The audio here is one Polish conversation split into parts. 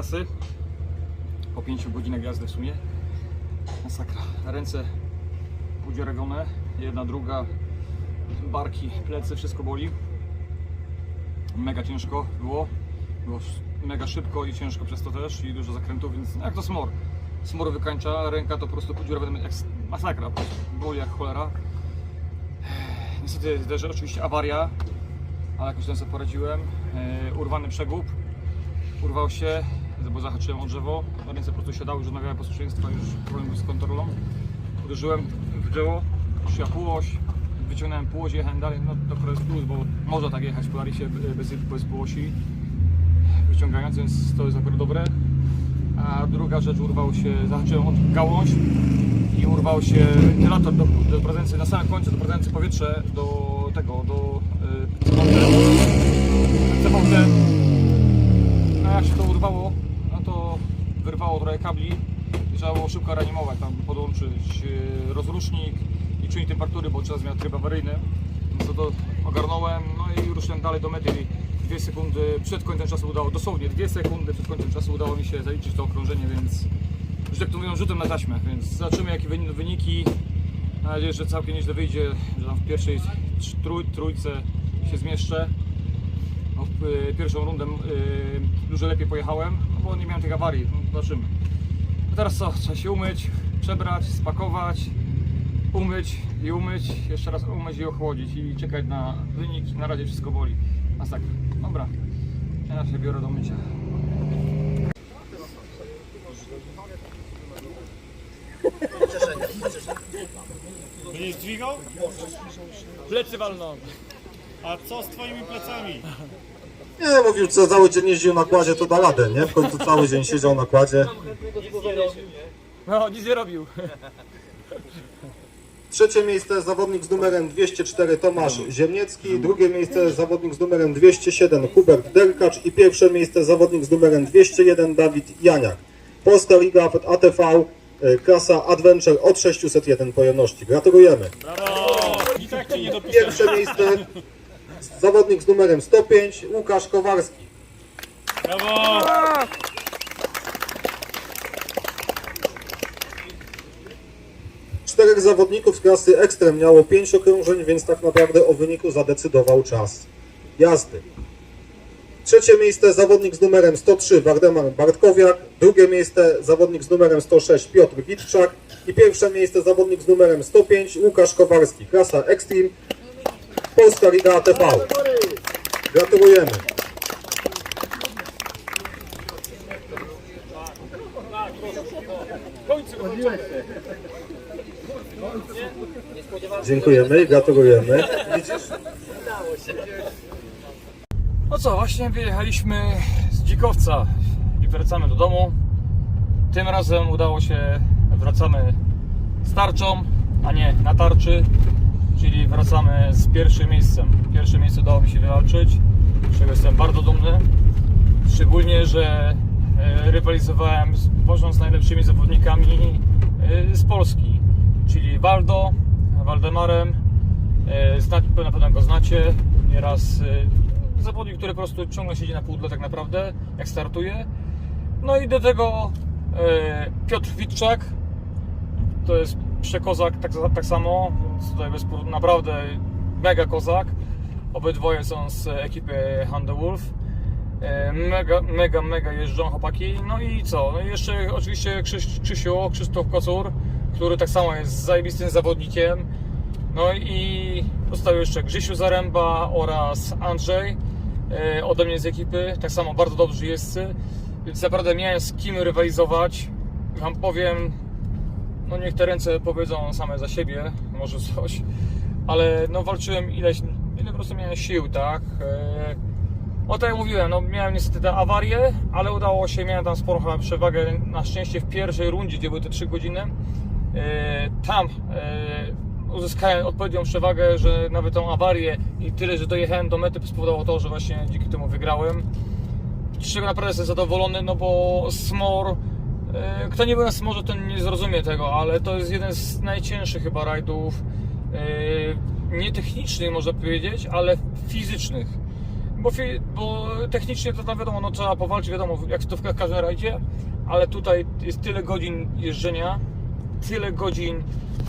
Trasy po 5 godzinach jazdy w sumie. Masakra. Ręce udzierawione, jedna, druga, barki, plecy, wszystko boli. Mega ciężko było. Było mega szybko i ciężko przez to też i dużo zakrętów, więc jak to smor. Smor wykańcza, ręka to po prostu podziurawiona jak masakra, boli jak cholera. Niestety też oczywiście awaria, ale jakoś tam sobie poradziłem. Urwany przegub, urwał się, bo zahaczyłem o drzewo. Ręce po prostu siadały, już odmawiałem posłuszeństwa, już problem z kontrolą. Uderzyłem w drzewo, szyja półoś, wyciągnąłem półoś, jechałem dalej. No to jest plus, bo można tak jechać po Larisie bez, bez półosi, wyciągając, więc to jest akurat dobre. A druga rzecz, urwał się, zahaczyłem od gałąź i urwał się wentylator do, do prezencji, na samym końcu do prezencji powietrze do tego, do y, cemonty. Cemonty. A jak się to urwało, wyrwało trochę kabli i trzeba było szybko reanimować, tam podłączyć y, rozrusznik i czujnik temperatury, bo trzeba zmieniać tryb awaryjny. Więc to, to ogarnąłem, no i ruszyłem dalej do mety. Dwie sekundy przed końcem czasu udało, dosłownie dwie sekundy przed końcem czasu udało mi się zaliczyć to okrążenie, więc że tak to mówią, rzutem na taśmę, więc zobaczymy jakie wyniki. Mam nadzieję, że całkiem nieźle wyjdzie, że tam w pierwszej trój, trójce się zmieszczę. No, w, y, pierwszą rundę y, dużo lepiej pojechałem, no bo nie miałem tych awarii, no, zobaczymy. A teraz co? Trzeba się umyć, przebrać, spakować, umyć i umyć, jeszcze raz umyć i ochłodzić i czekać na wynik. Na razie wszystko boli. Masakra. Dobra, ja się biorę do mycia. Będziesz dźwigał? Plecy walną. A co z twoimi plecami? Nie, mówił, co cały dzień jeździł na kładzie, to da radę, nie? W końcu cały dzień siedział na kładzie. No, nic nie robił. Trzecie miejsce zawodnik z numerem 204 Tomasz Ziemniecki, drugie miejsce zawodnik z numerem 207 Hubert Derkacz i pierwsze miejsce zawodnik z numerem 201 Dawid Janiak. Polska Liga ATV, e, klasa Adventure od 601 pojemności. Gratulujemy. Brawo! I tak cię nie dopiszę. Pierwsze miejsce zawodnik z numerem 105 Łukasz Kowarski. Brawo! Czterech zawodników z klasy Ekstrem miało 5 okrążeń, więc tak naprawdę o wyniku zadecydował czas jazdy. Trzecie miejsce zawodnik z numerem 103 Wardemar Bartkowiak, drugie miejsce zawodnik z numerem 106 Piotr Witczak i pierwsze miejsce zawodnik z numerem 105 Łukasz Kowarski, klasa Extreme, Polska Liga ATV. Gratulujemy. Dziękujemy gratulujemy. No co, właśnie wyjechaliśmy z Dzikowca i wracamy do domu. Tym razem udało się, wracamy z tarczą, a nie na tarczy, czyli wracamy z pierwszym miejscem. Pierwsze miejsce udało mi się wywalczyć, z czego jestem bardzo dumny. Szczególnie, że e, rywalizowałem z, z najlepszymi zawodnikami e, z Polski, czyli Waldo, Waldemarem. E, Zna, na pewno go znacie. Nieraz zawodnik, który po prostu ciągle siedzi na pudle tak naprawdę, jak startuje. No i do tego Piotr Witczak, to jest przekozak tak, tak samo, więc tutaj bez, naprawdę mega kozak. Obydwoje są z ekipy Hand Wolf. E, Mega, mega, mega jeżdżą chłopaki. No i co? No i jeszcze oczywiście Krzyś, Krzysiu, Krzysztof Kocur, który tak samo jest zajebistym zawodnikiem. No i został jeszcze Grzesiu Zaręba oraz Andrzej e, ode mnie z ekipy. Tak samo bardzo dobrzy jeźdźcy. Więc naprawdę miałem z kim rywalizować. Wam powiem, no niech te ręce powiedzą same za siebie, może coś, ale no walczyłem ileś, ile po prostu miałem sił, tak? E, O tak jak mówiłem, no miałem niestety te awarie, ale udało się, miałem tam sporą chyba przewagę, na szczęście w pierwszej rundzie, gdzie były te 3 godziny, e, tam e, uzyskałem odpowiednią przewagę, że nawet tą awarię i tyle, że dojechałem do mety spowodowało to, że właśnie dzięki temu wygrałem. Z czego naprawdę jestem zadowolony, no bo Smor, kto nie był na Smorze, to nie zrozumie tego, ale to jest jeden z najcięższych chyba rajdów, e, nie technicznych można powiedzieć, ale fizycznych Bo, bo technicznie to tam wiadomo, no trzeba powalczyć, wiadomo, jak to w każdym rajdzie, ale tutaj jest tyle godzin jeżdżenia, tyle godzin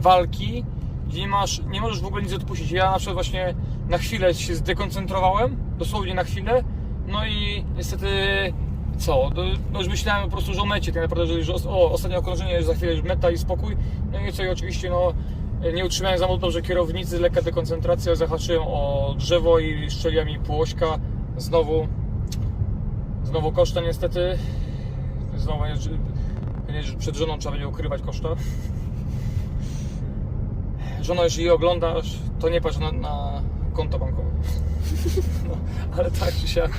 walki, gdzie nie, masz, nie możesz w ogóle nic odpuścić. Ja na przykład właśnie na chwilę się zdekoncentrowałem, dosłownie na chwilę, no i niestety co, no, no już myślałem po prostu, że o mecie tak naprawdę, że już o, ostatnie okrążenie, za chwilę już meta i spokój, no i co i oczywiście no nie utrzymałem za mocno, że kierownicy, lekka dekoncentracja, zahaczyłem o drzewo i strzeliła mi półośka, znowu znowu koszta niestety, znowu przed żoną trzeba będzie ukrywać koszta. Żono, jeżeli oglądasz, to nie patrz na, na konto bankowe. No, ale tak czy siak.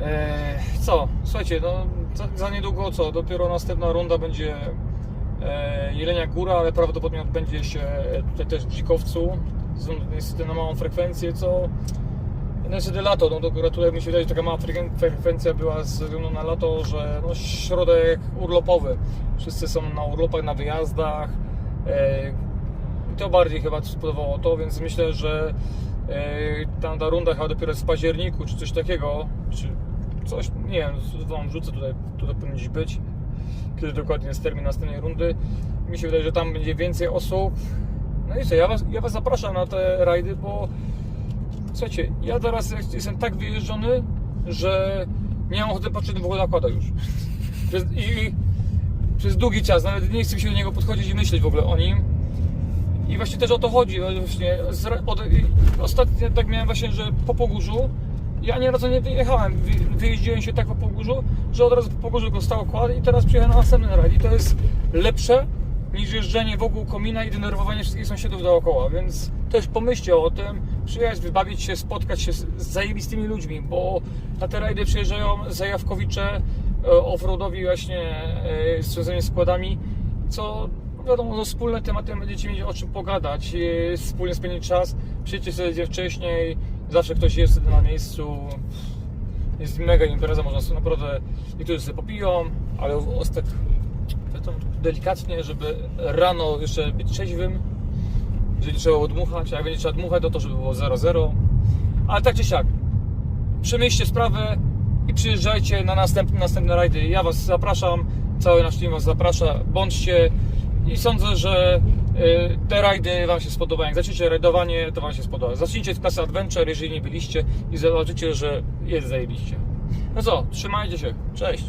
E, co? Słuchajcie, no za, za niedługo co? Dopiero następna runda będzie e, Jelenia Góra, ale prawdopodobnie odbędzie się tutaj też w Dzikowcu. Niestety na małą frekwencję, co no niestety lato, no to gratuluję, mi się wydaje, że taka mała frekwencja była ze względu na lato, że no środek urlopowy. Wszyscy są na urlopach, na wyjazdach. E, to bardziej chyba spodobało to, więc myślę, że e, tam ta runda chyba dopiero jest w październiku, czy coś takiego, czy coś, nie wiem, wam rzucę tutaj, tutaj powinien gdzieś być, kiedy dokładnie jest termin następnej rundy. Mi się wydaje, że tam będzie więcej osób. No i co, ja was, ja was zapraszam na te rajdy, bo słuchajcie, ja teraz jestem tak wyjeżdżony, że nie mam ochoty patrzeć w ogóle na kłada już. I przez długi czas, nawet nie chcę się do niego podchodzić i myśleć w ogóle o nim. I właśnie też o to chodzi. Właśnie od, ostatnio tak miałem właśnie, że po Pogórzu ja nie razu nie wyjechałem. Wy- Wyjeździłem się tak po Pogórzu, że od razu po Pogórzu go stał kład i teraz przyjechałem na następny rajd. I to jest lepsze niż jeżdżenie wokół komina i denerwowanie wszystkich sąsiadów dookoła. Więc też pomyślcie o tym, przyjechać, wybawić się, spotkać się z, zajebistymi ludźmi, bo na te rajdy przyjeżdżają zajawkowicze, e, offroadowi właśnie e, związani z składami, co wiadomo, no, wspólne tematy będziecie mieć o czym pogadać, e, wspólnie spędzić czas, przyjdźcie sobie wcześniej, zawsze ktoś jest na miejscu, jest mega impreza, można sobie naprawdę, niektórzy sobie popiją, ale tak delikatnie, żeby rano jeszcze być trzeźwym, jeżeli trzeba odmuchać, a jak będzie trzeba dmuchać, to to, żeby było 0-0, ale tak czy siak, przemyślcie sprawę i przyjeżdżajcie na następne, następne rajdy. Ja Was zapraszam, cały nasz team Was zaprasza, bądźcie i sądzę, że te rajdy Wam się spodobają. Jak zaczniecie rajdowanie, to Wam się spodoba. Zacznijcie w klasy Adventure, jeżeli nie byliście i zobaczycie, że jest zajebiście. No co, trzymajcie się, cześć!